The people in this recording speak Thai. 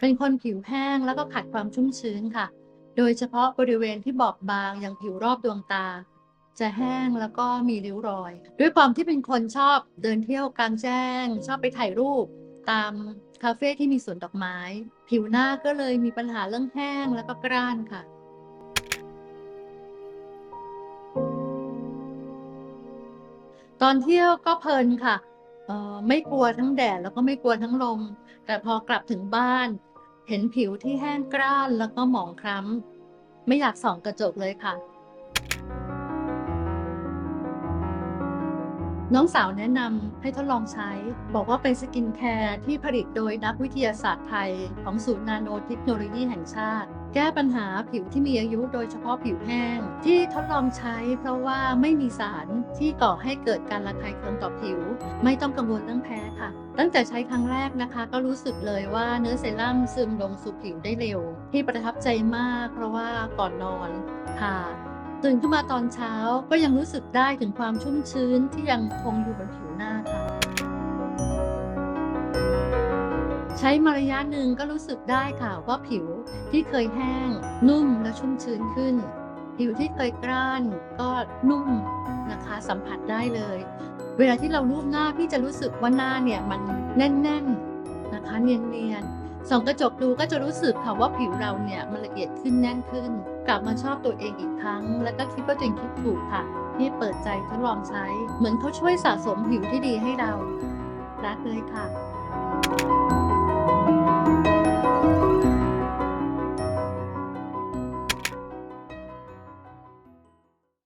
เป็นคนผิวแห้งแล้วก็ขาดความชุ่มชื้นค่ะ โดยเฉพาะบริเวณที่บอบบางอย่างผิวรอบดวงตา จะแห้งแล้วก็มีริ้วรอย ด้วยความที่เป็นคนชอบเดินเที่ยวกลางแจ้ง ชอบไปถ่ายรูป ตามคาเฟ่ที่มีสวนดอกไม้ ผิวหน้าก็เลยมีปัญหาเรื่องแห้งแล้วก็กร้านค่ะตอนเที่ยวก็เพลินค่ะ ไม่กลัวทั้งแดดแล้วก็ไม่กลัวทั้งลม แต่พอกลับถึงบ้าน เห็นผิวที่แห้งกร้านแล้วก็หมองคล้ำ ไม่อยากส่องกระจกเลยค่ะ น้องสาวแนะนำให้ทดลองใช้ บอกว่าเป็นสกินแคร์ที่ผลิตโดยนักวิทยาศาสตร์ไทย ของศูนย์นาโนเทคโนโลยีแห่งชาติ แก้ปัญหาผิวที่มีอายุโดยเฉพาะผิวแห้ง ที่ทดลองใช้เพราะว่าไม่มีสารที่ก่อให้เกิดการระคายเคืองต่อผิว ไม่ต้องกังวลเรื่องแพ้ค่ะ ตั้งแต่ใช้ครั้งแรกนะคะ ก็รู้สึกเลยว่าเนื้อเซรั่มซึมลงสู่ผิวได้เร็ว ที่ประทับใจมาก เพราะว่าก่อนนอนค่ะตื่นขึ้นมาตอนเช้าก็ยังรู้สึกได้ถึงความชุ่มชื้นที่ยังคงอยู่บนผิวหน้าค่ะ ใช้มาระยะหนึ่งก็รู้สึกได้ค่ะว่าผิวที่เคยแห้ง นุ่มและชุ่มชื้นขึ้น ผิวที่เคยกร้านก็นุ่มนะคะสัมผัสได้เลย เวลาที่เราลูบหน้าพี่จะรู้สึกว่าหน้าเนี่ยมันแน่นๆนะคะเนียนๆส่องกระจกดูก็จะรู้สึกค่ะว่าผิวเราเนี่ยมันละเอียดขึ้นแน่นขึ้น กลับมาชอบตัวเองอีกครั้ง แล้วก็คิดว่าตัวเองคิดถูกค่ะนี่เปิดใจทดลองใช้ เหมือนเขาช่วยสะสมผิวที่ดีให้เรารักเลยค่ะ